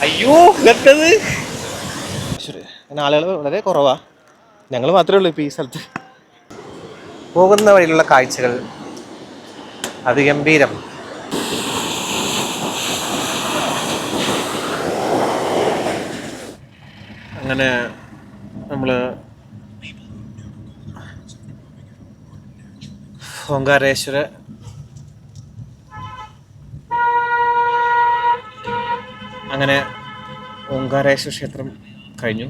അയ്യോ അങ്ങനെ ആളുകൾ വളരെ കുറവാ. ഞങ്ങൾ മാത്രമേ ഉള്ളൂ ഇപ്പോൾ ഈ സ്ഥലത്ത്. പോകുന്ന വഴിയിലുള്ള കാഴ്ചകൾ അതിഗംഭീരം. അങ്ങനെ നമ്മൾ ഓങ്കാരേശ്വര അങ്ങനെ ഓങ്കാരേശ്വര ക്ഷേത്രം കഴിഞ്ഞു.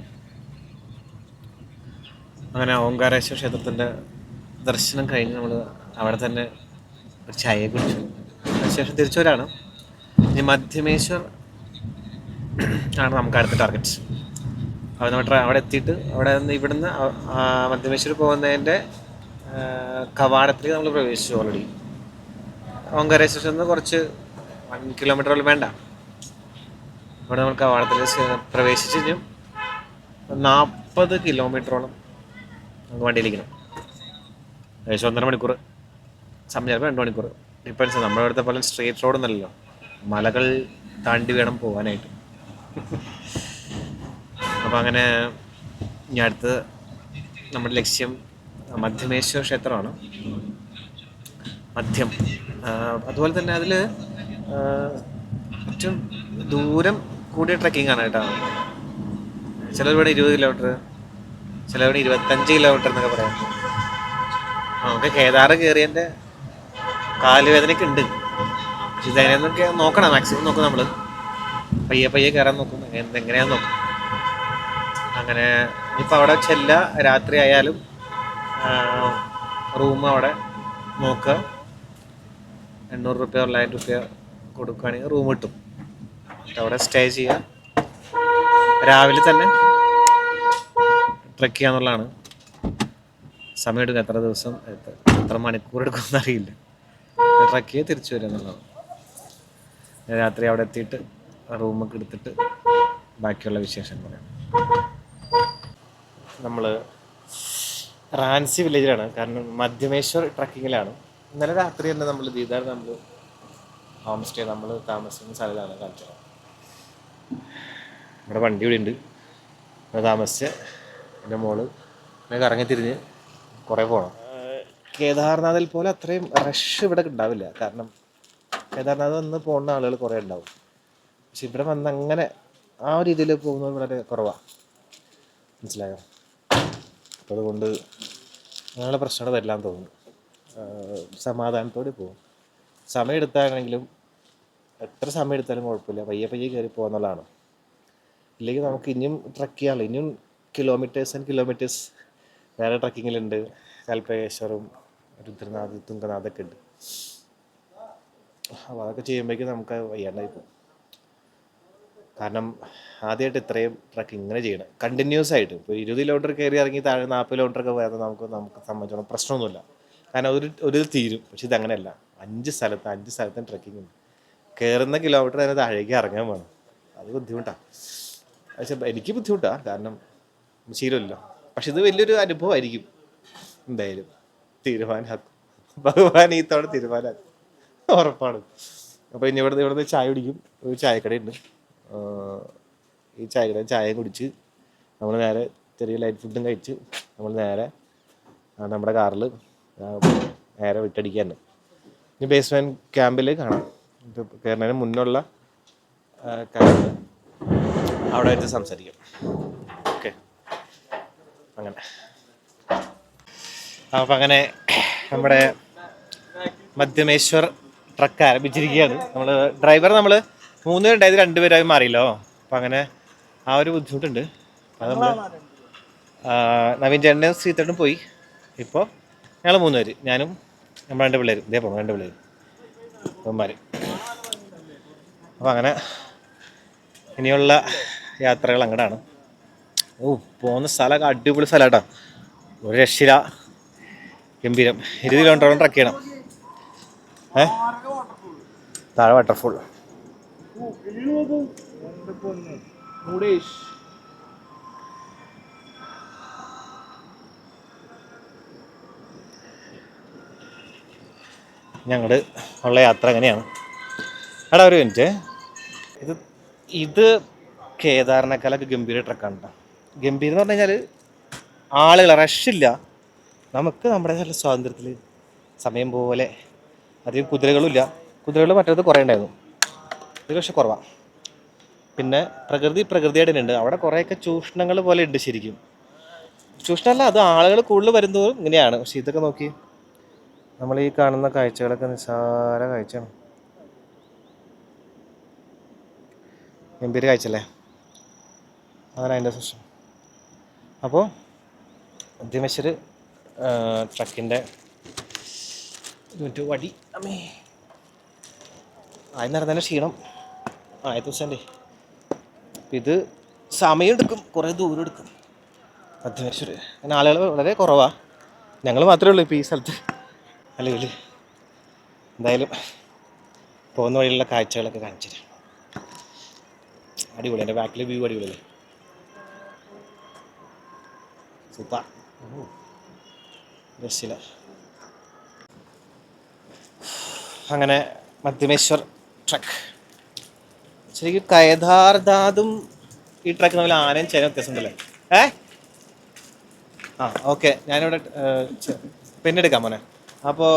അങ്ങനെ ഓങ്കാരേശ്വര ക്ഷേത്രത്തിന്റെ ദർശനം കഴിഞ്ഞ് നമ്മൾ അവിടെ തന്നെ ഒരു ചായ കുടിച്ചു. അതിനുശേഷം തിരിച്ചവരാണ്. ഇനി മധ്യമേശ്വർ ആണ് നമുക്ക് അടുത്ത ടാർഗറ്റ് അവിടെ നമ്മൾ അവിടെ എത്തിയിട്ട് അവിടെ നിന്ന് ഇവിടുന്ന് മധ്യമേശ്വർ പോകുന്നതിന്റെ കവാടത്തിൽ നമ്മൾ പ്രവേശിച്ചു ഓൾറെഡി ഓങ്കാരേശ്വരത്തിൽ നിന്ന് കുറച്ച് വൺ കിലോമീറ്ററോളം വേണ്ട. ഇവിടെ നമ്മൾ കവാടത്തിൽ പ്രവേശിച്ച് കഴിഞ്ഞു നാൽപ്പത് കിലോമീറ്ററോളം നമുക്ക് വണ്ടിയിലിരിക്കണം ഏകദേശം ഒന്നര മണിക്കൂർ. സമയം ചിലപ്പോൾ രണ്ട് മണിക്കൂർ. ഡിപ്പെൻസ് നമ്മുടെ അടുത്ത പോലെ സ്ട്രീറ്റ് റോഡ് ഒന്നല്ലല്ലോ മലകൾ താണ്ടി വേണം പോകാനായിട്ട് അപ്പോൾ അങ്ങനെ ഇനി അടുത്ത് നമ്മുടെ ലക്ഷ്യം മധ്യമേശ്വര ക്ഷേത്രമാണ്. മധ്യം. അതുപോലെ തന്നെ അതിൽ ഏറ്റവും ദൂരം കൂടിയ ട്രക്കിംഗ് ആണ് കേട്ടോ. ചിലവിടെ ഇരുപത് കിലോമീറ്റർ ചിലവിടെ ഇരുപത്തഞ്ച് കിലോമീറ്റർ എന്നൊക്കെ പറയാം. നമുക്ക് കേദാറ് കയറിയതിന്റെ കാലുവേദനയ്ക്ക് ഉണ്ട് പക്ഷെ ഇതെങ്ങനെയെന്നൊക്കെ നോക്കണം മാക്സിമം നോക്കും നമ്മൾ പയ്യെ പയ്യെ കയറാൻ നോക്കും എന്തെങ്ങനെയാന്ന് നോക്കും. അങ്ങനെ ഇപ്പം അവിടെ ചെല്ല രാത്രി ആയാലും റൂം അവിടെ നോക്കുക. എണ്ണൂറ് റുപ്യ തൊള്ളായിരം റുപ്യ കൊടുക്കുകയാണെങ്കിൽ റൂം കിട്ടും. അവിടെ സ്റ്റേ ചെയ്യുക. രാവിലെ തന്നെ ട്രക്ക് ചെയ്യാന്നുള്ളതാണ് സമയം എടുക്കും എത്ര ദിവസം എത്ര- എത്ര മണിക്കൂർ എടുക്കുമെന്ന് അറിയില്ല. ട്രക്ക് ചെയ്ത് തിരിച്ചു വരിക എന്നുള്ളതാണ്. രാത്രി അവിടെ എത്തിയിട്ട് റൂമൊക്കെ എടുത്തിട്ട് ബാക്കിയുള്ള വിശേഷം പറയാം നമ്മൾ റാൻസി വില്ലേജിലാണ് കാരണം മധ്യമേശ്വർ ട്രക്കിങ്ങിലാണ് ഇന്നലെ രാത്രി തന്നെ നമ്മൾ ദീദാർ നമ്മൾ ഹോം സ്റ്റേ നമ്മൾ താമസിക്കുന്ന സ്ഥലത്താണ് കാണിച്ചത്. നമ്മുടെ വണ്ടി ഇവിടെ ഉണ്ട്. ഇവിടെ താമസിച്ച് എന്റെ മോൾ പിന്നെ കറങ്ങി തിരിഞ്ഞ് കുറേ പോകണം കേദാർനാഥിൽ പോലെ അത്രയും റഷ് ഇവിടെ ഉണ്ടാവില്ല. കാരണം കേദാർനാഥ് വന്ന് പോകുന്ന ആളുകൾ കുറേ ഉണ്ടാവും. പക്ഷെ ഇവിടെ വന്ന് അങ്ങനെ ആ ഒരു രീതിയിൽ പോകുന്നത് വളരെ കുറവാണ് മനസ്സിലായോ? അപ്പോൾ അതുകൊണ്ട് അങ്ങനെയുള്ള പ്രശ്നങ്ങൾ വരില്ലാന്ന് തോന്നുന്നു. സമാധാനത്തോടെ പോകും. സമയം എടുത്താണെങ്കിലും എത്ര സമയം എടുത്താലും കുഴപ്പമില്ല. പയ്യെ പയ്യെ കയറി പോകുന്നുള്ളതാണ്. ഇല്ലെങ്കിൽ നമുക്ക് ഇനിയും ട്രക്ക് ചെയ്യാമല്ലോ ഇനിയും കിലോമീറ്റേഴ്സ് ആൻഡ് കിലോമീറ്റേഴ്സ് വേറെ ട്രക്കിങ്ങിലുണ്ട് കൽപ്പേശ്വറും രുദ്രനാഥ് തുങ്കനാഥൊക്കെ ഉണ്ട്. അപ്പോൾ അതൊക്കെ ചെയ്യുമ്പോഴേക്കും നമുക്ക് വയ്യാണ്ടായി പോകും. കാരണം ആദ്യമായിട്ട് ഇത്രയും ട്രക്ക് ഇങ്ങനെ ചെയ്യണം. കണ്ടിന്യൂസ് ആയിട്ട്. ഇപ്പോൾ ഇരുപത് കിലോമീറ്റർ കയറി ഇറങ്ങി താഴെ നാൽപ്പത് കിലോമീറ്റർ ഒക്കെ പോയാൽ നമുക്ക് നമുക്ക് സംബന്ധിച്ചോളം പ്രശ്നമൊന്നുമില്ല. കാരണം ഒരു ഒരു തീരും. പക്ഷെ ഇതങ്ങനെയല്ല. അഞ്ച് സ്ഥലത്ത് അഞ്ച് സ്ഥലത്തും ട്രക്കിംഗ് ഉണ്ട്. കയറുന്ന കിലോമീറ്റർ തന്നെ താഴേക്ക് ഇറങ്ങാൻ വേണം. അത് ബുദ്ധിമുട്ടാണ് പക്ഷെ എനിക്ക് ബുദ്ധിമുട്ടാണ് കാരണം ശീലമില്ല. പക്ഷെ ഇത് വലിയൊരു അനുഭവമായിരിക്കും. എന്തായാലും തീരുമാനമാക്കും ഭഗവാൻ ഈ തവണ തീരുമാനമാക്കും ഉറപ്പാണ്. അപ്പോൾ ഇനി ഇവിടുന്ന് ഇവിടുന്ന് ചായ കുടിക്കും. ഒരു ചായക്കടയുണ്ട്. ഈ ചായക്കട ചായ കുടിച്ച് നമ്മൾ നേരെ ചെറിയ ലൈറ്റ് ഫുഡും കഴിച്ച് നമ്മൾ നേരെ നമ്മുടെ കാറിൽ നേരെ വിട്ടടിക്കാൻ ഇനി ബേസ്മെന്റ് ക്യാമ്പിൽ കാണാം. ഇപ്പോൾ കയറുന്നതിന് മുന്നുള്ള ക്യാമ്പ് അവിടെ വെച്ച് സംസാരിക്കാം. ഓക്കെ. അങ്ങനെ. അപ്പം അങ്ങനെ നമ്മുടെ മധ്യമേശ്വർ ട്രക്ക് ആരംഭിച്ചിരിക്കുകയാണ്. നമ്മൾ ഡ്രൈവർ നമ്മൾ മൂന്ന് പേരുണ്ടായത് രണ്ടുപേരായി മാറിയല്ലോ. അപ്പം അങ്ങനെ ആ ഒരു ബുദ്ധിമുട്ടുണ്ട്. അത് നമ്മൾ നവീൻ ചേട്ടനും സീത്തേട്ടും പോയി. ഇപ്പോൾ ഞങ്ങൾ മൂന്ന് പേര്. ഞാനും നമ്മൾ രണ്ട് പിള്ളേരും. ഇതേ പോകണം രണ്ട് പിള്ളേരും. അപ്പം അങ്ങനെ ഇനിയുള്ള യാത്രകൾ അങ്ങോട്ടാണ് ഓ പോകുന്ന സ്ഥലമൊക്കെ അടിപൊളി സ്ഥലം കേട്ടോ ഒരു രക്ഷില ഗംഭീരം. ഇരുപത് കിലോമീറ്ററോളം ട്രക്ക് ചെയ്യണം. ഏ? താഴെ വാട്ടർഫോൾ ഞങ്ങളുടെ ഉള്ള യാത്ര അങ്ങനെയാണ്. എടാ ഒരു മിനിറ്റ് ഇത് ഇത് കേദാറിനേക്കാളൊക്കെ ഗംഭീര ട്രക്കാണ് കേട്ടോ ഗംഭീർ എന്ന് പറഞ്ഞു കഴിഞ്ഞാൽ ആളുകൾ റഷില്ല നമുക്ക് നമ്മുടെ നല്ല സ്വാതന്ത്ര്യത്തിൽ സമയം പോലെ അധികം കുതിരകളുമില്ല കുതിരകൾ മറ്റേത് കുറേ ഉണ്ടായിരുന്നു. ഇത് പക്ഷെ കുറവാണ് പിന്നെ പ്രകൃതി പ്രകൃതിയായിട്ട് ഉണ്ട് അവിടെ കുറേയൊക്കെ ചൂഷണങ്ങൾ പോലെ ഉണ്ട് ശരിക്കും. ചൂഷണമല്ല അത് ആളുകൾ കൂടുതൽ വരുന്നതും ഇങ്ങനെയാണ്. പക്ഷെ ഇതൊക്കെ നോക്കി നമ്മൾ ഈ കാണുന്ന കാഴ്ചകളൊക്കെ നിസ്സാര കാഴ്ചയാണ്. ഗംഭീര കാഴ്ച അതാണ് അതിന്റെ സെഷൻ. അപ്പോൾ മധ്യമശ്വർ ട്രക്കിന്റെ മറ്റു വടി അമ്മേ. ആദ്യം നടന്നതിന്റെ ക്ഷീണം. ആദ്യത്തെ ദിവസന്റെ ഇത് സമയം എടുക്കും കുറേ ദൂരം എടുക്കും മധ്യമേശ്വർ അങ്ങനെ ആളുകൾ വളരെ കുറവാണ് ഞങ്ങൾ മാത്രമേ ഉള്ളൂ ഇപ്പോൾ ഈ സ്ഥലത്ത്. അല്ലെങ്കിൽ എന്തായാലും പോകുന്ന വഴിയിലുള്ള കാഴ്ചകളൊക്കെ കാണിച്ചു തരാം. അടിപൊളി എന്റെ ബാക്കിൽ വ്യൂ അടിപൊളിയല്ലേ? സൂപ്പർ രസില. അങ്ങനെ മധ്യമേശ്വർ ട്രക്ക്. ശരിക്കും കയധാർദാദും ഈ ട്രക്ക് തമ്മിൽ ആനയും ചേരും വ്യത്യാസമുണ്ടല്ലേ? ഏ? ആ ഓക്കെ. ഞാനിവിടെ പെണ്ണെടുക്കാം മോനെ. അപ്പോൾ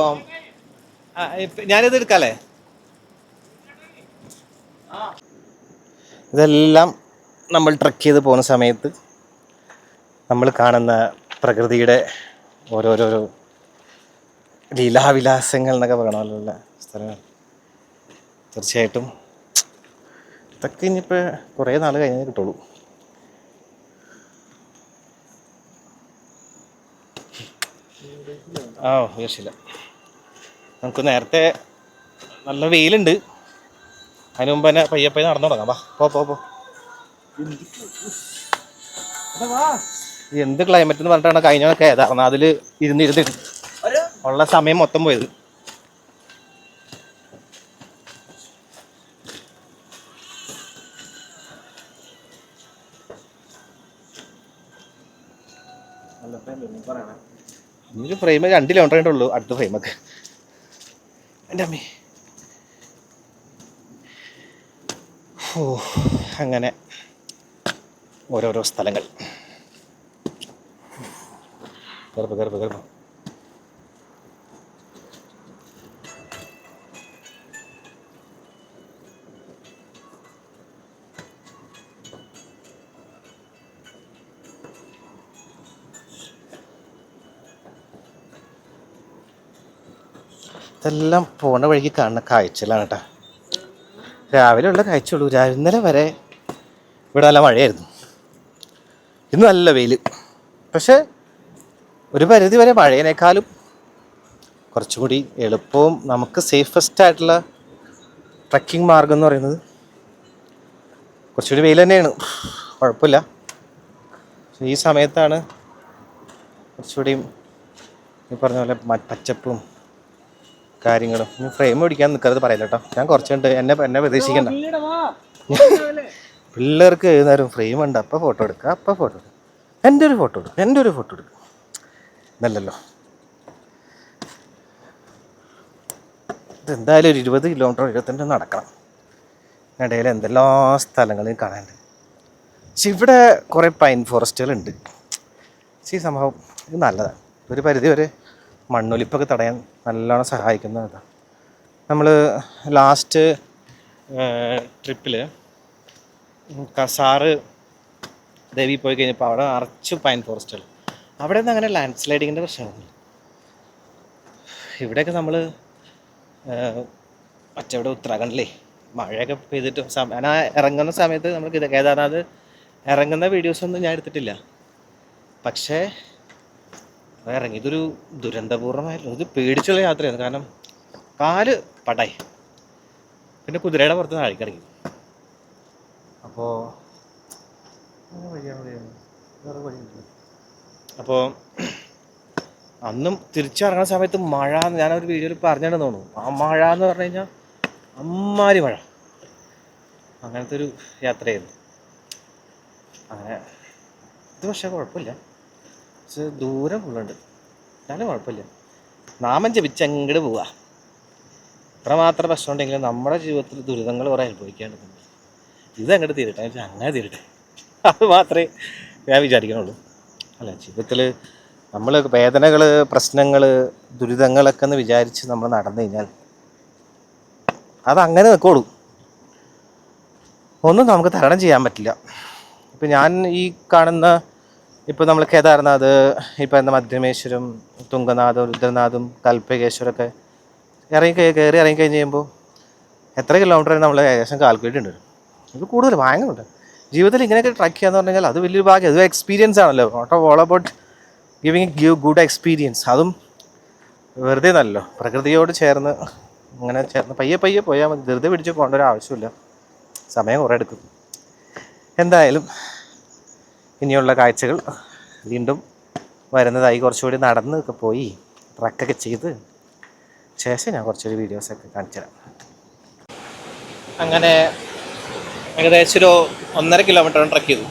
ഞാനിത് എടുക്കാല്ലേ? ഇതെല്ലാം നമ്മൾ ട്രക്ക് ചെയ്ത് പോകുന്ന സമയത്ത് നമ്മൾ കാണുന്ന പ്രകൃതിയുടെ ഓരോരോരോ ലീലാവിലാസങ്ങൾ എന്നൊക്കെ പറയണമല്ലോ സ്ഥലങ്ങൾ. തീർച്ചയായിട്ടും ഇതൊക്കെ ഇനിയിപ്പോൾ കുറേ നാൾ കഴിഞ്ഞേ കിട്ടുള്ളൂ. ആ ഉപേക്ഷില്ല നമുക്ക് നേരത്തെ നല്ല വെയിലുണ്ട്. അതിന് മുമ്പ് തന്നെ പയ്യപ്പയ്യ പയ്യെ നടന്നു തുടങ്ങാം. വാ പോ പോ പോ. എന്ത് ക്ലൈമറ്റ് എന്ന് പറഞ്ഞിട്ടാണ് കഴിഞ്ഞ കേദാർനാഥിൽ അതിൽ ഇരുന്ന് ഇരുന്ന് ഉള്ള സമയം മൊത്തം പോയത്. ഇനിയൊരു ഫ്രെയിം രണ്ട് കിലോമീറ്റർ ഉള്ളൂ അടുത്ത ഫ്രെയിമൊക്കെ എന്റെ അമ്മേ. ഓ അങ്ങനെ ഓരോരോ സ്ഥലങ്ങൾ. ഗർഭ ഗർഭ ഗർഭം ഇതെല്ലാം പോണ വഴിക്ക് കാണുന്ന കാഴ്ചകളാണ് കേട്ടോ രാവിലെ ഉള്ള കാഴ്ചയുള്ളൂ. രാവിലെ വരെ ഇവിടെ നല്ല മഴയായിരുന്നു. ഇന്ന് നല്ല വെയിൽ പക്ഷേ ഒരു പരിധി വരെ കുറച്ചും കുറച്ചുകൂടി എളുപ്പവും നമുക്ക് സേഫസ്റ്റ് ആയിട്ടുള്ള ട്രക്കിംഗ് മാർഗം എന്ന് പറയുന്നത് കുറച്ചുകൂടി വെയിൽ തന്നെയാണ്. കുഴപ്പമില്ല. ഈ സമയത്താണ് കുറച്ചുകൂടിയും ഈ പറഞ്ഞ പോലെ പച്ചപ്പും കാര്യങ്ങളും. ഇനി ഫ്രെയിം പിടിക്കാൻ നിൽക്കരുത് പറയില്ല കേട്ടോ. ഞാൻ കുറച്ചുണ്ട് എന്നെ എന്നെ പ്രതീക്ഷിക്കണ്ട. പിള്ളേർക്ക് എഴുന്നേരം നേരം ഫ്രെയിം ഉണ്ട്. അപ്പം ഫോട്ടോ എടുക്കുക അപ്പം ഫോട്ടോ എടുക്കുക എന്റെ ഒരു ഫോട്ടോ എടുക്കുക എന്റെ ഒരു ഫോട്ടോ എടുക്കുക ഇതല്ലല്ലോ. ഇതെന്തായാലും ഒരു ഇരുപത് കിലോമീറ്റർ ഇരുപത്തിരണ്ട് നടക്കണം. ഇടയിൽ എന്തെല്ലാം സ്ഥലങ്ങളും കാണാനുണ്ട്. പക്ഷെ ഇവിടെ കുറേ പൈൻ ഫോറസ്റ്റുകളുണ്ട് പക്ഷേ ഈ സംഭവം ഇത് നല്ലതാണ്. ഒരു പരിധി വരെ മണ്ണൊലിപ്പൊക്കെ തടയാൻ നല്ലോണം സഹായിക്കുന്ന ഇതാണ് നമ്മൾ ലാസ്റ്റ് ട്രിപ്പിൽ കസാറ് ദേവി പോയി കഴിഞ്ഞപ്പോൾ അവിടെ അറച്ചു പൈൻ ഫോറസ്റ്റുകൾ അവിടെ ഒന്നും അങ്ങനെ ലാൻഡ് സ്ലൈഡിങ്ങിന്റെ പ്രശ്നമൊന്നുമില്ല ഇവിടെയൊക്കെ നമ്മൾ മറ്റവിടെ ഉത്തരാഖണ്ഡിലേ മഴയൊക്കെ പെയ്തിട്ട് ഞാൻ ആ ഇറങ്ങുന്ന സമയത്ത് നമ്മൾ കേദാർനാഥ് ഇറങ്ങുന്ന വീഡിയോസൊന്നും ഞാൻ എടുത്തിട്ടില്ല. പക്ഷേ ഇറങ്ങി ഇതൊരു ദുരന്തപൂർണമായിരുന്നു ഇത് പേടിച്ചുള്ള യാത്രയായിരുന്നു. കാരണം കാൽ പടായി. പിന്നെ കുതിരയുടെ പുറത്ത് നിന്ന് ഇറങ്ങി. അപ്പോൾ അപ്പോൾ അന്നും തിരിച്ചിറങ്ങുന്ന സമയത്ത് മഴ എന്ന് ഞാനൊരു വീഡിയോയിൽ പറഞ്ഞിട്ട് തോന്നുന്നു. ആ മഴ എന്ന് പറഞ്ഞു കഴിഞ്ഞാൽ അമ്മാരി മഴ. അങ്ങനത്തെ ഒരു യാത്രയായിരുന്നു. അങ്ങനെ ഇത് പക്ഷേ കുഴപ്പമില്ല. പക്ഷെ ദൂരം ഫുള്ളുണ്ട്. എന്നാലും കുഴപ്പമില്ല. നാമം ജപിച്ച് പോവുക ഇത്ര പ്രശ്നമുണ്ടെങ്കിലും നമ്മുടെ ജീവിതത്തിൽ ദുരിതങ്ങൾ കുറേ അനുഭവിക്കേണ്ടതുണ്ട് ഇത് അങ്ങോട്ട് തീരട്ടെ. അങ്ങനെ തീരട്ടെ. അത് മാത്രമേ ഞാൻ വിചാരിക്കണുള്ളൂ. അല്ല ജീവിതത്തിൽ നമ്മൾ വേദനകൾ പ്രശ്നങ്ങൾ ദുരിതങ്ങളൊക്കെ എന്ന് വിചാരിച്ച് നമ്മൾ നടന്നു കഴിഞ്ഞാൽ അതങ്ങനെ നിൽക്കോളൂ ഒന്നും നമുക്ക് തരണം ചെയ്യാൻ പറ്റില്ല. ഇപ്പം ഞാൻ ഈ കാണുന്ന ഇപ്പോൾ നമ്മൾ കേദാർനാഥ് ഇപ്പോൾ എന്താ മധ്യമേശ്വരം തുങ്കനാഥും രുദ്രനാഥും കൽപ്പകേശ്വരമൊക്കെ ഇറങ്ങി കയറി ഇറങ്ങി കഴിഞ്ഞ് കഴിയുമ്പോൾ എത്ര കിലോമീറ്റർ നമ്മൾ ഏകദേശം കാൽക്കുലേറ്റ് ഉണ്ട് ഇത് കൂടുതൽ ഭയങ്കരമുണ്ട് ജീവിതത്തിൽ ഇങ്ങനെയൊക്കെ ട്രക്ക് ചെയ്യാന്ന് പറഞ്ഞു കഴിഞ്ഞാൽ അത് വലിയൊരു ഭാഗ്യം. അത് എക്സ്പീരിയൻസ് ആണല്ലോ. Not all about giving give good experience അതും വെറുതെ നല്ലല്ലോ പ്രകൃതിയോട് ചേർന്ന് ഇങ്ങനെ ചേർന്ന് പയ്യെ പയ്യെ പോയാൽ മതി. ധൃതി പിടിച്ച് പോകേണ്ട ഒരു ആവശ്യമില്ല. സമയം കുറേ എടുക്കും. എന്തായാലും ഇനിയുള്ള കാഴ്ചകൾ വീണ്ടും വരുന്നതായി കുറച്ചുകൂടി നടന്ന് ഒക്കെ പോയി ട്രക്കൊക്കെ ചെയ്ത് ശേഷം ഞാൻ കുറച്ചൊരു വീഡിയോസൊക്കെ കാണിച്ചു തരാം അങ്ങനെ ഏകദേശം ഒരു ഒന്നര കിലോമീറ്ററാണ് ട്രക്ക് ചെയ്തു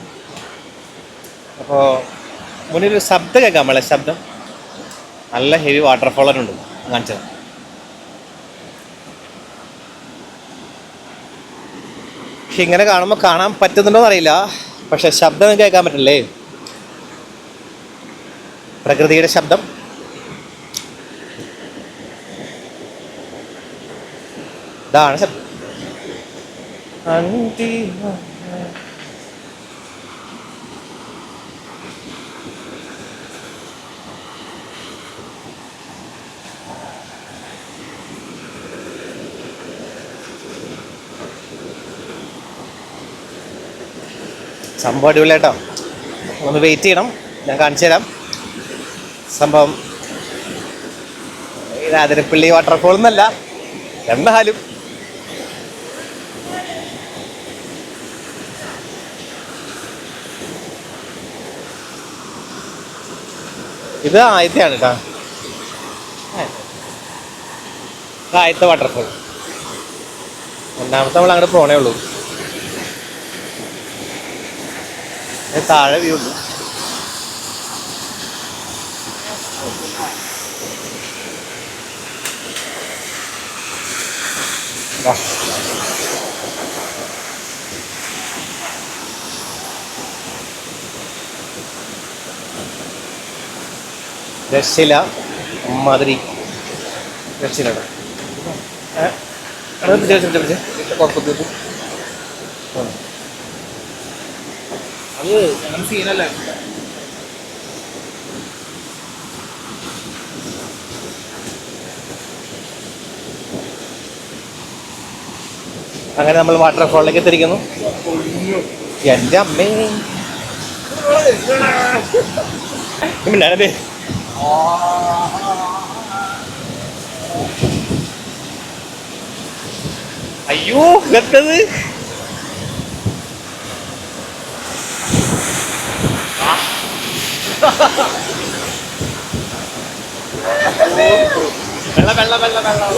അപ്പോൾ മുന്നിൽ ശബ്ദം കേൾക്കാം നമ്മളെ ശബ്ദം. നല്ല ഹെവി വാട്ടർഫോളുണ്ട് കാണിച്ചത്. പക്ഷെ ഇങ്ങനെ കാണുമ്പോൾ കാണാൻ പറ്റുന്നുണ്ടോ അറിയില്ല പക്ഷെ ശബ്ദം കേൾക്കാൻ പറ്റില്ലേ? പ്രകൃതിയുടെ ശബ്ദം. ഇതാണ് ശബ്ദം. അന്തിമ സംഭവം അടിപൊളിയാട്ടോ ഒന്ന് വെയിറ്റ് ചെയ്യണം. ഞാൻ കാണിച്ചു തരാം. സംഭവം. രാതിരപ്പള്ളി വാട്ടർഫോൾ എന്നല്ല. എന്നാലും ഇത് ആദ്യത്തെയാണ് കേട്ടോ ആദ്യത്തെ വാട്ടർഫോൾ രണ്ടാമത്തെ നമ്മൾ അങ്ങോട്ട് പോണേ ഉള്ളൂ. താഴെ വ്യൂ ഉണ്ട്. വാ. രക്ഷയില്ല മാതിരി രക്ഷയില്ല കേട്ടോ. ഏ? അവിടെ പിടിച്ച് പിടിച്ച് പിടിച്ച് പിടിച്ച്. മതിരി. അത് അങ്ങനെ സീനല്ല അങ്ങനെ നമ്മൾ വാട്ടർഫോളിലേക്ക് എത്തിരിക്കുന്നു എന്റെ അമ്മേ. ഞാനത് അയ്യോ ഇതൊക്കത് വെള്ളം വെള്ളം വെള്ളം വെള്ളം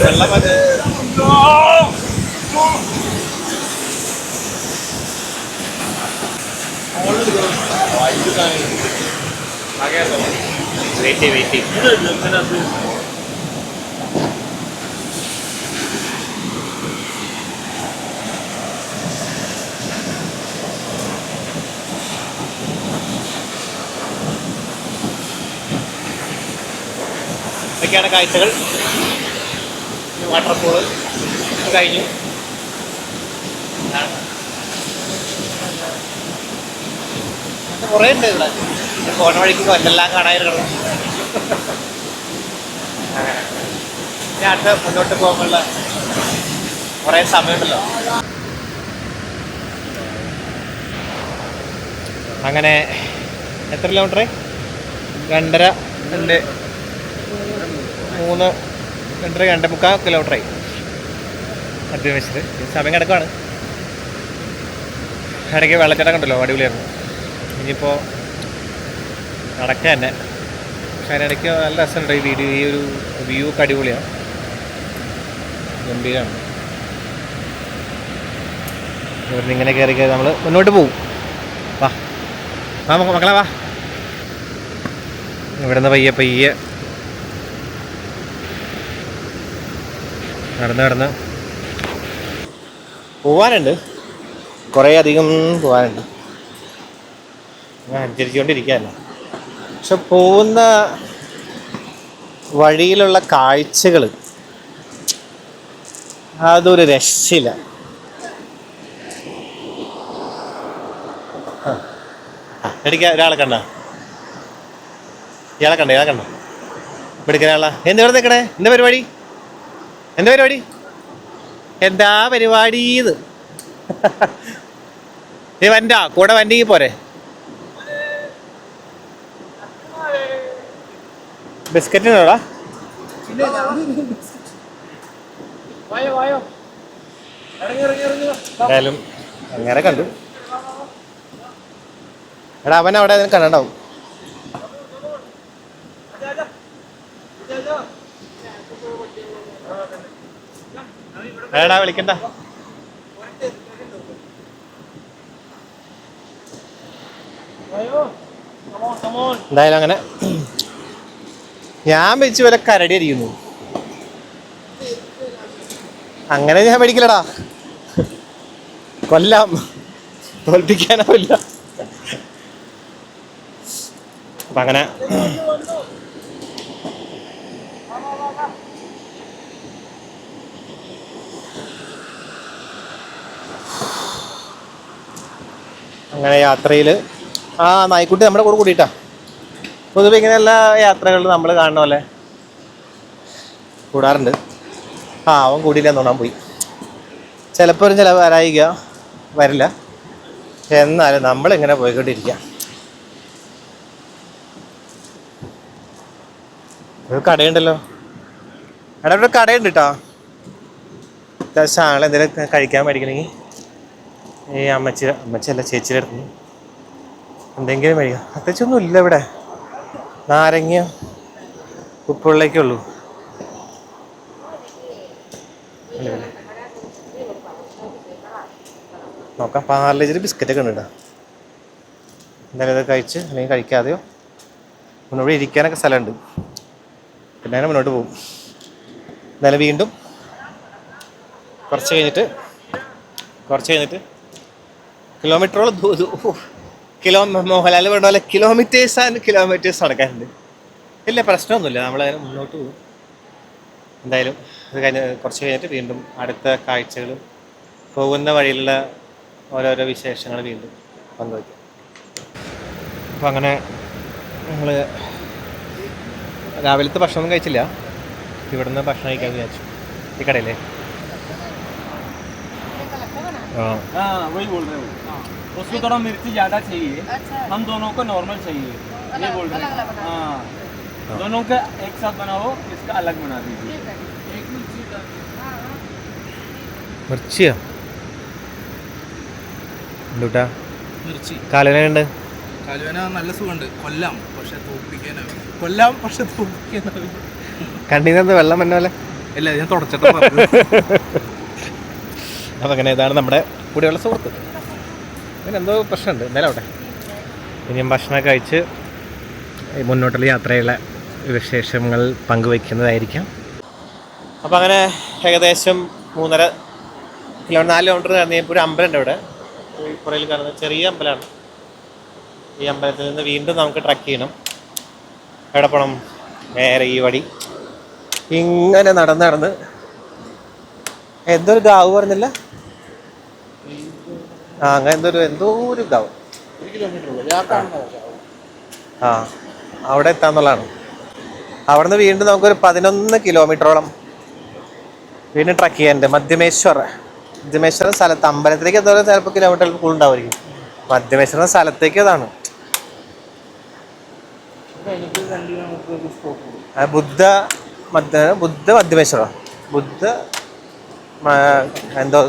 വെള്ളം മതി ഇതൊക്കെയാണ് കാഴ്ചകൾ. വാട്ടർഫോൾ കഴിഞ്ഞു. കുറേ ഉണ്ട് ഇവിടെ. പോണ വഴിക്ക് കൊല്ലെല്ലാം കാണാതിരിക്കണം ഞാൻ അടുത്ത മുന്നോട്ട് പോകുമ്പോഴുള്ള കുറേ സമയമുണ്ടല്ലോ. അങ്ങനെ എത്ര കിലോമീറ്റർ രണ്ടര രണ്ട് മൂന്ന് രണ്ടര രണ്ട് മുക്കാൽ കിലോമീറ്ററായി മധ്യവശത്ത് സമയം കിടക്കുവാണ്. ഇടയ്ക്ക് വെള്ളച്ചാട്ടം കണ്ടല്ലോ അടിപൊളിയായിരുന്നു. ഇനിയിപ്പോൾ നടക്കുക തന്നെ പക്ഷെ അതിനിടയ്ക്ക് നല്ല രസമുണ്ട് ഈ വീഡിയോ ഈ ഒരു വ്യൂ ഒക്കെ അടിപൊളിയാണ് ഗംഭീരമാണ് ഇവിടുന്ന് ഇങ്ങനെ കയറി കയറി നമ്മൾ മുന്നോട്ട് പോകും വാ. വാ മക്ക- മക്കളെ വാ. ഇവിടുന്ന് പയ്യെ പയ്യെ നടന്ന് നടന്ന് പോവാനുണ്ട്. കുറേ അധികം പോവാനുണ്ട്. അനുസരിച്ചുകൊണ്ടിരിക്കുകയല്ല പക്ഷെ പോകുന്ന വഴിയിലുള്ള കാഴ്ചകൾ അതൊരു രക്ഷയില്ല. ആ, ഒരാളെ കണ്ട? ഇയാളെ കണ്ട ഇയാളെ കണ്ട? ഇവിടെ ഇരിക്കുന്ന എന്ത് ഇവിടെ നിൽക്കണേ എന്താ പരിപാടി? എന്താ പരിപാടി? എന്താ പരിപാടി ഇത്? വണ്ടാ കൂടെ വണ്ടിക്ക് പോരെ. ബിസ്ക്കറ്റിനോടാ? എന്തായാലും അങ്ങനെ കണ്ടു. എടാ അവൻ അവിടെ അതിന് കണ്ടിണ്ടാവും. എടാ വിളിക്കണ്ട. എന്തായാലും അങ്ങനെ. ഞാൻ വെച്ച് വല്ല കരടി അരിക്കുന്നു അങ്ങനെ ഞാൻ മേടിക്കില്ലടാ കൊല്ലാം. തോൽപ്പിക്കാനാവില്ല. അപ്പൊ അങ്ങനെ. അങ്ങനെ യാത്രയിൽ ആ നായ്ക്കുട്ടി നമ്മുടെ കൂടെ കൂടിയിട്ടാ. പൊതുവെ ഇങ്ങനെ എല്ലാ യാത്രകളിലും നമ്മൾ കാണുന്ന പോലെ കൂടാറുണ്ട്. ആ അവൻ കൂടിയില്ല തോന്നാൻ പോയി. ചിലപ്പോൾ ചില വരായിക വരില്ല. എന്നാലും നമ്മളിങ്ങനെ പോയിക്കൊണ്ടിരിക്കുക ഒരു കടയുണ്ടല്ലോ. എടാ ഇവിടെ കടയുണ്ട് കേട്ടോ അത്യാവശ്യം ആൾ എന്തെങ്കിലും കഴിക്കാൻ മേടിക്കണമെങ്കിൽ ഈ അമ്മച്ചി അമ്മച്ചല്ല ചേച്ചിയുടെ അടുത്ത് എന്തെങ്കിലും മേടിക്കാം. പ്രത്യേകിച്ചൊന്നും ഇല്ല ഇവിടെ. നാരങ്ങ ഉപ്പുള്ളേക്കേ ഉള്ളൂ ഇല്ല, ഇല്ല. നോക്കാം പാർലേജിൽ ബിസ്ക്കറ്റൊക്കെ ഉണ്ട് എന്തായാലും ഇത് കഴിച്ച് അല്ലെങ്കിൽ കഴിക്കാതെയോ മുന്നോട്ട് ഇരിക്കാനൊക്കെ സ്ഥലമുണ്ട്. പിന്നെ മുന്നോട്ട് പോകും. എന്തായാലും വീണ്ടും കുറച്ച് കഴിഞ്ഞിട്ട് കുറച്ച് കഴിഞ്ഞിട്ട് കിലോമീറ്ററോളം ദൂ ദൂ ഓ, കിലോ മോഹൻലാൽ പറഞ്ഞ പോലെ കിലോമീറ്റേഴ്സ് ആൻഡ് കിലോമീറ്റേഴ്സ് നടക്കാറുണ്ട്. ഇല്ല പ്രശ്നമൊന്നുമില്ല. നമ്മളതിന് മുന്നോട്ട് പോകും. എന്തായാലും അത് കഴിഞ്ഞ് കുറച്ച് കഴിഞ്ഞിട്ട് വീണ്ടും അടുത്ത കാഴ്ചകൾ പോകുന്ന വഴിയിലുള്ള ഓരോരോ വിശേഷങ്ങൾ വീണ്ടും പങ്കുവയ്ക്കും. അപ്പോൾ അങ്ങനെ നമ്മൾ രാവിലത്തെ ഭക്ഷണമൊന്നും കഴിച്ചില്ല. ഇവിടുന്ന് ഭക്ഷണം കഴിക്കാൻ വിചാരിച്ചു. ഈ കടയിലേ. ആ हाँ वही बोल रहे हो उसको थोड़ा मिर्ची ज़्यादा चाहिए हम दोनों को नॉर्मल चाहिए ये बोल रहे हैं हाँ दोनों का एक साथ बनाओ इसका अलग बना दीजिए മിർച്ചിയോ എന്തുട്ടാ മിർച്ചി കാലനുണ്ട് കലുവന നല്ല സുഖമുണ്ട് കൊല്ലാം പക്ഷെ തോപ്പിക്കാനാവില്ല കൊല്ലാം പക്ഷെ തോപ്പിക്കാനാവില്ല കണ്ണീന്നത് വെള്ളം വന്ന പോലെ ഇല്ല ഞാൻ തുടച്ചിട്ട് പറഞ്ഞു അപ്പം അങ്ങനെ ഇതാണ് നമ്മുടെ കൂടെയുള്ള സുഹൃത്ത് അങ്ങനെ എന്തോ പ്രശ്നമുണ്ട്. എന്തായാലും അവിടെ ഇനിയും ഭക്ഷണം കഴിച്ച് മുന്നോട്ടുള്ള യാത്രയുള്ള വിശേഷങ്ങൾ പങ്കുവയ്ക്കുന്നതായിരിക്കാം. അപ്പോൾ അങ്ങനെ ഏകദേശം മൂന്നര കിലോമീറ്റർ നാല് കിലോമീറ്റർ കഴിഞ്ഞപ്പോൾ ഒരു അമ്പലമുണ്ട് ഇവിടെ. പുറയിൽ കാണുന്ന ചെറിയ അമ്പലമാണ്. ഈ അമ്പലത്തിൽ നിന്ന് വീണ്ടും നമുക്ക് ട്രക്ക് ചെയ്യണം. എവിടെ പോകണം നേരെ ഈ വടി. ഇങ്ങനെ നടന്ന് നടന്ന്. എന്തൊരു ഗാവ് പറഞ്ഞില്ല? ആ അങ്ങനെ എന്തൊരു എന്തോ ഒരു ഗാവ് ആ അവിടെ എത്താന്നുള്ളതാണ്. അവിടുന്ന് വീണ്ടും നമുക്കൊരു പതിനൊന്ന് കിലോമീറ്ററോളം വീണ്ടും ട്രക്ക് ചെയ്യാനുണ്ട്. മധ്യമേശ്വർ. മധ്യമേശ്വരം സ്ഥലത്ത് അമ്പലത്തിലേക്ക് എന്തോരം ചിലപ്പോൾ കിലോമീറ്റർ കൂടുതൽ ഉണ്ടാവുമായിരിക്കും മധ്യമേശ്വരം സ്ഥലത്തേക്ക് അതാണ്. ബുദ്ധ മധ്യ ബുദ്ധ മധ്യമേശ്വരം ബുദ്ധ എന്തോ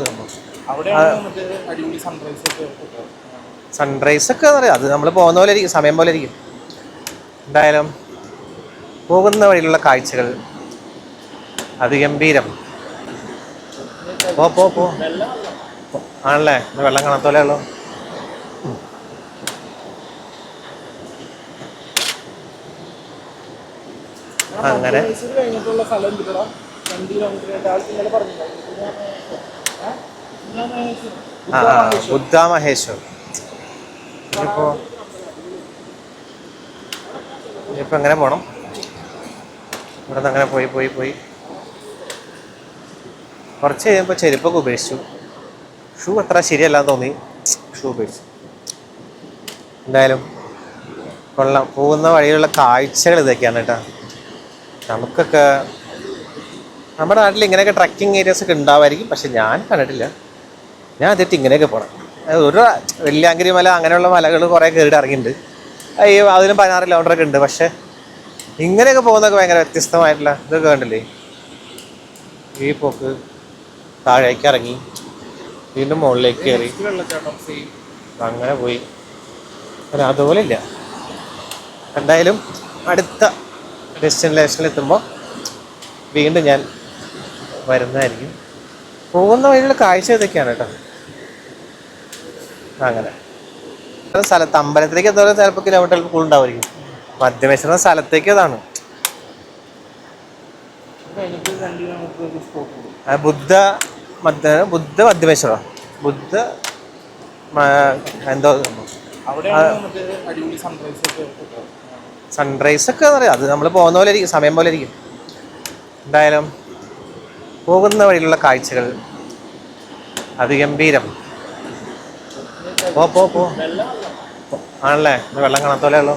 സൺറൈസ് ഒക്കെ അറിയാം അത് നമ്മൾ പോകുന്ന പോലെ ഇരിക്കും സമയം പോലെ ഇരിക്കും. എന്തായാലും പോകുന്ന വഴിയിലുള്ള കാഴ്ചകൾ അതിഗംഭീരം പോ പോ പോ. ആണല്ലേ? വെള്ളം കാണാത്ത പോലെ ഉള്ളു. അങ്ങനെ. കഴിഞ്ഞിട്ടുള്ള സ്ഥലം എന്തിട്ടാ രണ്ട് കിലോമീറ്റർ ആൾ ഇന്നലെ പറഞ്ഞില്ല? ആ ബുദ്ധ മഹേശ്വർ ഇപ്പോ എങ്ങനെ പോകണം ഇവിടെ അങ്ങനെ പോയി പോയി പോയി. കുറച്ച് കഴിയുമ്പോൾ ചെരുപ്പൊക്കെ ഉപേക്ഷിച്ചു. ഷൂ അത്ര ശരിയല്ലാന്ന് തോന്നി. ഷൂ ഉപേക്ഷിച്ചു. എന്തായാലും കൊള്ളാം. പോകുന്ന വഴിയിലുള്ള കാഴ്ചകൾ ഇതൊക്കെയാണ് കേട്ടോ. നമുക്കൊക്കെ നമ്മുടെ നാട്ടിൽ ഇങ്ങനെയൊക്കെ ട്രക്കിംഗ് ഏരിയാസ് ഒക്കെ ഉണ്ടാവായിരിക്കും പക്ഷെ ഞാൻ കണ്ടിട്ടില്ല. ഞാൻ തെറ്റ് ഇങ്ങനെയൊക്കെ പോകണം അത് ഒരു വെള്ളിയാങ്കരി മല അങ്ങനെയുള്ള മലകൾ കുറേ കയറിയിട്ട് ഇറങ്ങിയിട്ടുണ്ട്. ഈ അതിലും പതിനാറ് കിലോമീറ്റർ ഒക്കെ ഉണ്ട്. പക്ഷേ ഇങ്ങനെയൊക്കെ പോകുന്നതൊക്കെ ഭയങ്കര വ്യത്യസ്തമായിട്ടുള്ള ഇതൊക്കെ കണ്ടില്ലേ? ഈ പോക്ക് താഴേക്ക് ഇറങ്ങി വീണ്ടും മുകളിലേക്ക് കയറി. അങ്ങനെ പോയി. അതുപോലെ ഇല്ല. എന്തായാലും അടുത്ത ഡെസ്റ്റിനേഷനിൽ എത്തുമ്പോൾ വീണ്ടും ഞാൻ വരുന്നതായിരിക്കും. പോകുന്ന വഴിയുള്ള കാഴ്ച ഇതൊക്കെയാണ് കേട്ടോ. അങ്ങനെ. സ്ഥലത്ത് അമ്പലത്തിലേക്ക് എന്തോരം ചിലപ്പോൾ കിലോമീറ്റർ കൂടുതൽ ഉണ്ടാവും മധ്യമേശ്വരം സ്ഥലത്തേക്ക് അതാണ്. ബുദ്ധ മധ്യ ബുദ്ധ മധ്യമേശ്വരം. ബുദ്ധ എന്തോ സൺറൈസ് ഒക്കെ അറിയാം അത് നമ്മൾ പോകുന്ന പോലെ ഇരിക്കും സമയം പോലെ ഇരിക്കും. എന്തായാലും പോകുന്ന വഴിയിലുള്ള കാഴ്ചകൾ അതിഗംഭീരം പോ പോ പോ. ആണല്ലേ? ഇന്ന് വെള്ളം കാണാത്തോലെ ഉള്ളു.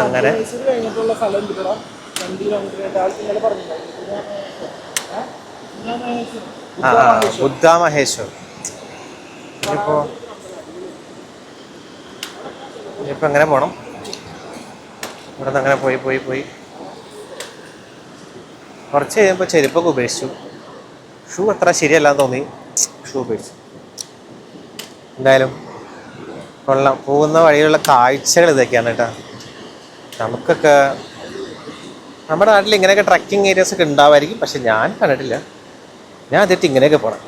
അങ്ങനെ. ആ, ബുദ്ധ മഹേശ്വർ. ഇനിയിപ്പോ ഇനിയിപ്പോ എങ്ങനെ പോണം? ഇവിടെ നിന്ന് അങ്ങനെ പോയി പോയി പോയി. കുറച്ച് കഴിയുമ്പോൾ ചെരുപ്പൊക്കെ ഉപേക്ഷിച്ചു. ഷൂ അത്ര ശരിയല്ലാന്ന് തോന്നി. ഷൂ ഉപേക്ഷിച്ചു. എന്തായാലും കൊള്ളാം. പോകുന്ന വഴിയിലുള്ള കാഴ്ചകൾ ഇതൊക്കെയാണ് കേട്ടോ. നമുക്കൊക്കെ നമ്മുടെ നാട്ടിൽ ഇങ്ങനെയൊക്കെ ട്രക്കിംഗ് ഏരിയാസ് ഒക്കെ ഉണ്ടാവുമായിരിക്കും പക്ഷെ ഞാൻ കണ്ടിട്ടില്ല. ഞാൻ അതിട്ട് ഇങ്ങനെയൊക്കെ പോകണം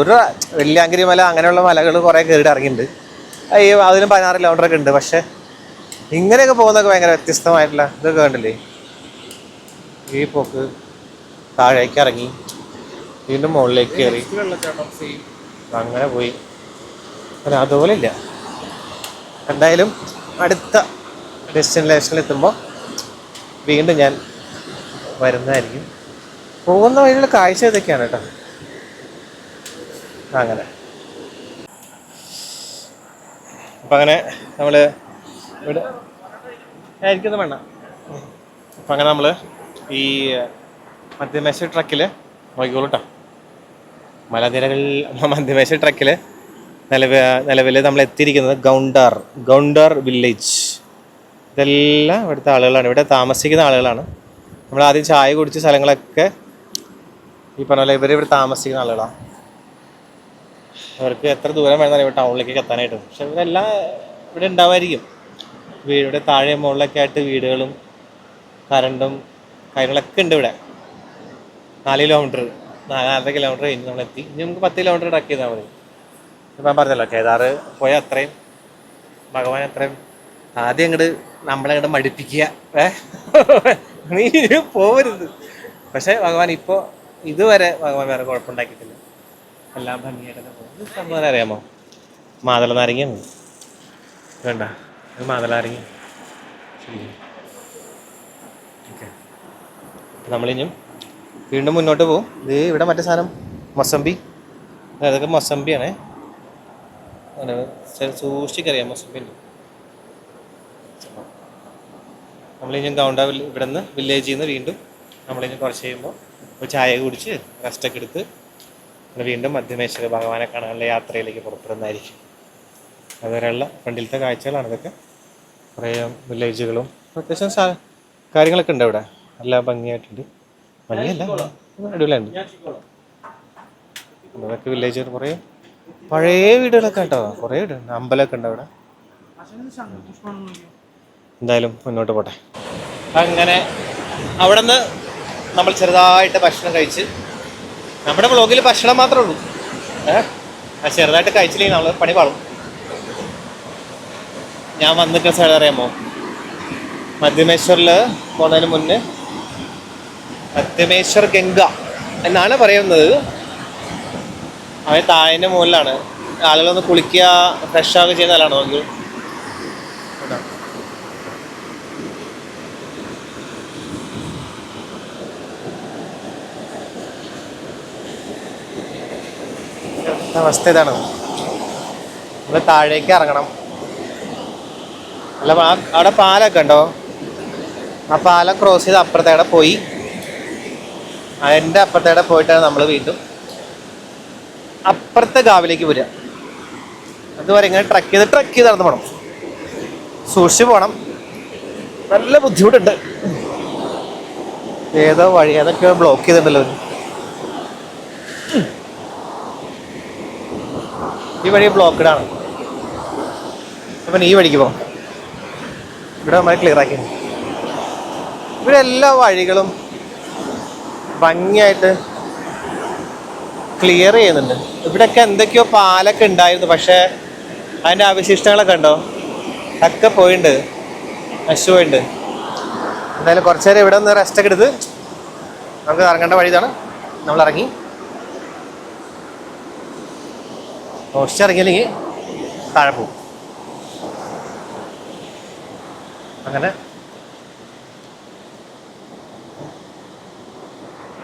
ഒരു വെള്ളിയാങ്കിരി മല അങ്ങനെയുള്ള മലകൾ കുറേ കയറി ഇറങ്ങിയിട്ടുണ്ട്. ഈ അതിലും പതിനാറ് കിലോമീറ്റർ ഒക്കെ ഉണ്ട് പക്ഷെ ഇങ്ങനെയൊക്കെ പോകുന്നതൊക്കെ ഭയങ്കര വ്യത്യസ്തമായിട്ടുള്ള ഇതൊക്കെ കണ്ടില്ലേ? ഈ പോക്ക്. താഴേക്ക് ഇറങ്ങി. വീണ്ടും മുകളിലേക്ക് കയറി. അങ്ങനെ പോയി. പിന്നെ അതുപോലെ ഇല്ല. എന്തായാലും അടുത്ത ഡെസ്റ്റിനേഷനിൽ എത്തുമ്പോൾ വീണ്ടും ഞാൻ വരുന്നതായിരിക്കും. പോകുന്ന വഴിയുള്ള കാഴ്ച ഇതൊക്കെയാണ് കേട്ടോ. അങ്ങനെ. അപ്പം അങ്ങനെ നമ്മൾ ഇവിടെ ആയിരിക്കും വേണ്ട. അപ്പം അങ്ങനെ നമ്മൾ ഈ മധ്യമേശ ട്രക്കിൽ നോക്കിക്കോളൂ കേട്ടോ മലനിരകളിൽ മധ്യമേശ ട്രക്കിൽ നിലവിൽ നിലവിൽ നമ്മൾ എത്തിയിരിക്കുന്നത് ഗൗണ്ടാർ ഗൗണ്ടാർ വില്ലേജ്. ഇതെല്ലാം ഇവിടുത്തെ ആളുകളാണ്. ഇവിടെ താമസിക്കുന്ന ആളുകളാണ്. നമ്മൾ ആദ്യം ചായ കുടിച്ച സ്ഥലങ്ങളൊക്കെ ഈ പറഞ്ഞ പോലെ ഇവർ ഇവിടെ താമസിക്കുന്ന ആളുകളാണ് അവർക്ക് എത്ര ദൂരം വേണമെന്നാണ് ഇവിടെ ടൗണിലേക്ക് എത്താനായിട്ട്. പക്ഷെ ഇവരെല്ലാം ഇവിടെ ഉണ്ടാവുമായിരിക്കും. വീടിവിടെ താഴെ മുകളിലൊക്കെ ആയിട്ട് വീടുകളും കറണ്ടും കാര്യങ്ങളൊക്കെ ഉണ്ട് ഇവിടെ. നാല് കിലോമീറ്റർ നാലര കിലോമീറ്റർ കഴിഞ്ഞ് നമ്മൾ എത്തി ഇനി നമുക്ക് പത്ത് കിലോമീറ്റർ ട്രക്ക് ചെയ്താൽ മതി. ഞാൻ പറഞ്ഞല്ലോ കേദാർ പോയ അത്രയും ഭഗവാൻ അത്രയും. ആദ്യം അങ്ങോട്ട് നമ്മളെ അങ്ങോട്ട് മടുപ്പിക്കുക. നീ പോവരുത്. പക്ഷേ ഭഗവാൻ ഇപ്പോൾ ഇതുവരെ ഭഗവാൻ വേറെ കുഴപ്പമുണ്ടാക്കിയിട്ടില്ല. എല്ലാം ഭംഗിയായിട്ട് പോകും സംഭവം അറിയാമോ? മാതള നാരങ്ങയാണ് വേണ്ട മാതള നാരങ്ങ ശരി ഓക്കെ. നമ്മളിഞ്ഞും വീണ്ടും മുന്നോട്ട് പോകും ഇത് ഇവിടെ മറ്റേ സാധനം മൊസമ്പി അതൊക്കെ മൊസമ്പിയാണേ സൂക്ഷിക്കറിയാം മൊസമ്പി ഉണ്ട്. നമ്മളിനി ഗൗണ്ട ഇവിടെ നിന്ന് വില്ലേജിൽ നിന്ന് വീണ്ടും നമ്മളിനി കുറച്ച് കഴിയുമ്പോൾ ഒരു ചായ കുടിച്ച് റെസ്റ്റൊക്കെ എടുത്ത് വീണ്ടും മധ്യമേശ്വര ഭഗവാനെ കാണാനുള്ള യാത്രയിലേക്ക് പുറപ്പെടുന്നതായിരിക്കും. അതുവരെയുള്ള ഫ്രണ്ടിലത്തെ കാഴ്ചകളാണ് ഇതൊക്കെ. കുറേ വില്ലേജുകളും അത്യാവശ്യം കാര്യങ്ങളൊക്കെ ഉണ്ട് ഇവിടെ നല്ല ഭംഗിയായിട്ടുണ്ട്. ഭംഗിയല്ല അടിപൊളിയുണ്ട് അതൊക്കെ വില്ലേജ് കുറേ. പഴയ വീടുകളൊക്കെ കേട്ടോ കുറേ വീടുണ്ട് അമ്പലമൊക്കെ ഉണ്ട് അവിടെ? എന്തായാലും മുന്നോട്ട് പോട്ടെ. അങ്ങനെ അവിടെ നിന്ന് നമ്മൾ ചെറുതായിട്ട് ഭക്ഷണം കഴിച്ച് നമ്മുടെ ബ്ലോഗിൽ ഭക്ഷണം മാത്രമേ ഉള്ളൂ. ഏഹ് ആ ചെറുതായിട്ട് കഴിച്ചില്ലെങ്കിൽ നമ്മൾ പണി പാളും. ഞാൻ വന്നിട്ട് സ്ഥലം അറിയാമോ? മധ്യമേശ്വറിൽ പോകുന്നതിന് മുന്നേ സത്യമേശ്വർ ഗംഗ എന്നാണ് പറയുന്നത്. അവൻ താഴിന്റെ മുകളിലാണ്. ആളുകളൊന്ന് കുളിക്കുക ഫ്രഷ് ആവുക ചെയ്യുന്ന സ്ഥലമാണ് നോക്കി. അവസ്ഥ ഇതാണ്? നമ്മൾ താഴേക്ക് ഇറങ്ങണം. അല്ല അവിടെ പാലൊക്കെ ഉണ്ടോ? ആ പാലം ക്രോസ് ചെയ്ത് അപ്പുറത്തേടെ പോയി. അതിന്റെ അപ്പുറത്തേടെ പോയിട്ടാണ് നമ്മൾ വീണ്ടും അപ്പുറത്തെ ഗാവിലേക്ക് വരിക. അതുവരെ ഇങ്ങനെ ട്രക്ക് ചെയ്ത് ട്രക്ക് ചെയ്ത് നടന്നു പോകണം സൂക്ഷിച്ച് പോകണം നല്ല ബുദ്ധിമുട്ടുണ്ട്. ഏതോ വഴി അതൊക്കെ ബ്ലോക്ക് ചെയ്തിട്ടുണ്ടല്ലോ ഈ വഴി ബ്ലോക്കഡാണ് അപ്പം ഈ വഴിക്ക് പോകാം ഇവിടെ നമ്മൾ ക്ലിയർ ആക്കി. ഇവിടെ എല്ലാ വഴികളും ഭംഗിയായിട്ട് ക്ലിയർ ചെയ്യുന്നുണ്ട്. ഇവിടെയൊക്കെ എന്തൊക്കെയോ പാലൊക്കെ ഉണ്ടായിരുന്നു. പക്ഷേ അതിന്റെ അവശിഷ്ടങ്ങളൊക്കെ ഉണ്ടോ? ഒക്കെ പോയിണ്ട്. നശിച്ചു എന്തായാലും കുറച്ച് നേരം ഇവിടെ ഒന്ന് റെസ്റ്റ് ഒക്കെ എടുത്ത് നമുക്ക് ഇറങ്ങേണ്ട വഴി ഇതാണ് നമ്മൾ ഇറങ്ങി. മോഷിച്ചിറങ്ങിയില്ലെങ്കിൽ താഴെ പോകും. അങ്ങനെ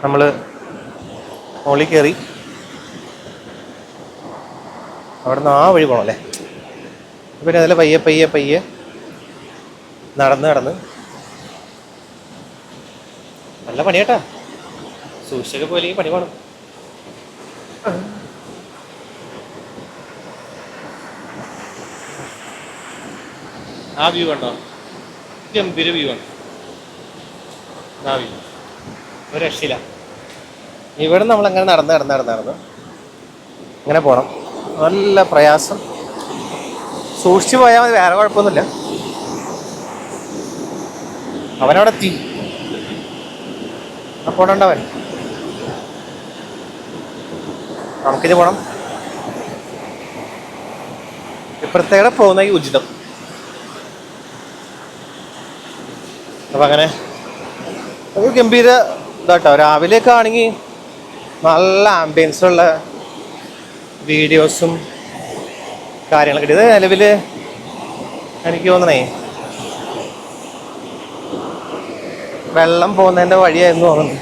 നമ്മൾ മുകളിൽ കയറി. അവിടെ നിന്ന് ആ വഴി പോകണം അല്ലേ? പിന്നെ അതിൽ പയ്യെ പയ്യെ പയ്യെ നടന്ന് നടന്ന്. നല്ല പണിയേട്ടാ. സൂക്ഷിച്ചൊക്കെ പോലെ പണി വേണം ആ വ്യൂ കണ്ടോ? ഗംഭീര വ്യൂ ആണ്. ആ വ്യൂ. ഒരു രക്ഷയില്ല. ഇവിടെ നമ്മൾ അങ്ങനെ നടന്ന് നടന്ന് നടന്ന് നടന്ന്. ഇങ്ങനെ പോകണം നല്ല പ്രയാസം. സൂക്ഷിച്ചു പോയാൽ മതി വേറെ കുഴപ്പമൊന്നുമില്ല. അവനവിടെ ആ പോണണ്ടവൻ നമുക്കിത് പോണം. ഇപ്പുറത്തേടെ പോകുന്ന ഉചിതം. അപ്പം അങ്ങനെ. ഒരു ഗംഭീര ഇതാട്ടോ. രാവിലെയൊക്കെ ആണെങ്കിൽ നല്ല ആംബിയൻസ് ഉള്ള വീഡിയോസും കാര്യങ്ങളൊക്കെ ഇത് നിലവിൽ എനിക്ക് തോന്നണേ വെള്ളം പോകുന്നതിന്റെ വഴിയായിരുന്നു തോന്നുന്നു.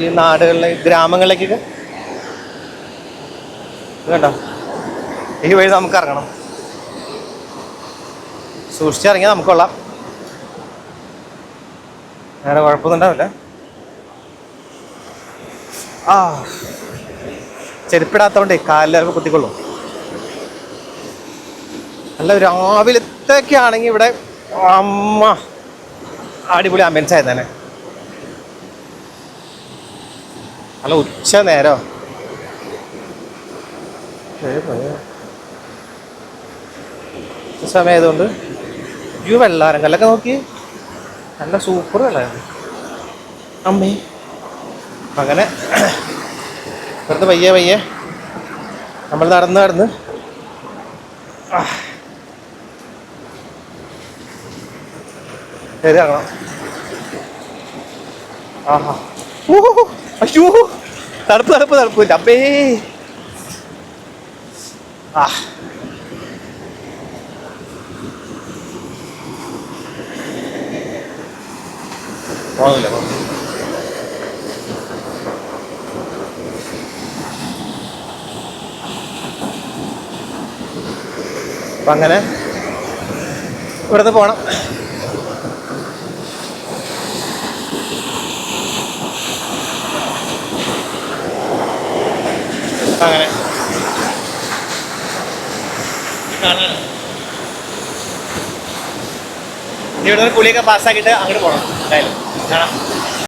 ഈ നാടുകളിലെ ഗ്രാമങ്ങളിലേക്കൊക്കെ. കേട്ടോ ഈ വഴി നമുക്ക് ഇറങ്ങണം സൂക്ഷിച്ചിറങ്ങിയാൽ നമുക്ക് കൊള്ളാം. വേറെ കുഴപ്പമൊന്നും ഉണ്ടാവില്ല. ആ ചെരുപ്പിടാത്തോണ്ടേ കാലിലൊക്കെ കുത്തിക്കൊള്ളു. അല്ല രാവിലത്തേക്ക് ആണെങ്കിൽ ഇവിടെ അമ്മ അടിപൊളി അമ്പൻസ് ആയത് തന്നെ. നല്ല ഉച്ച നേരോ. സമയമായതുകൊണ്ട് യു വെള്ളാരം കല്ലൊക്കെ നോക്കി. നല്ല സൂപ്പർ കളയാണ് അമ്മേ. അങ്ങനെ വെറുതെ പയ്യെ പയ്യെ നമ്മൾ നടന്ന് നടന്ന്. ശരിയാക്കണം ആഹാ. അയ്യോ. തണുപ്പ് തണുപ്പ് തണുപ്പ്. അപ്പേ ആ പോകുന്നില്ല അപ്പം അങ്ങനെ ഇവിടുന്ന് പോണം. അങ്ങനെ. ഇവിടെ കുളിയൊക്കെ പാസ്സാക്കിയിട്ട് അങ്ങോട്ട് പോകണം എന്തായാലും. കാണാം